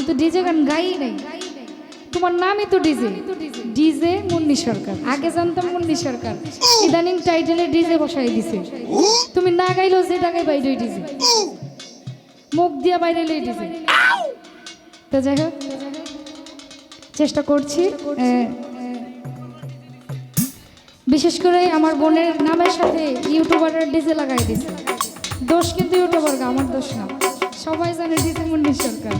আমি তো ডিজে গান গাই নাই। তোমার নামই তো ডিজে। ডিজে মুন্নি সরকার। আগে জানতাম মুন্নি সরকার। ইদানিং টাইটেলে ডিজে বসাই দিছে। তুমি না গাইলেও যেটা গাই বাইরে ডিজে। মুখ দিয়া বাইরে লই ডিজে। তো যাই হোক, চেষ্টা করছি বিশেষ করে আমার বোনের নামের সাথে ইউটিউবারের ডিজে লাগাই দিছে। দোষ কিন্তু ইউটিউবার আমার দোষ না। সবাই জানে DJ Munni Sarkar.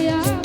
yeah.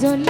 zona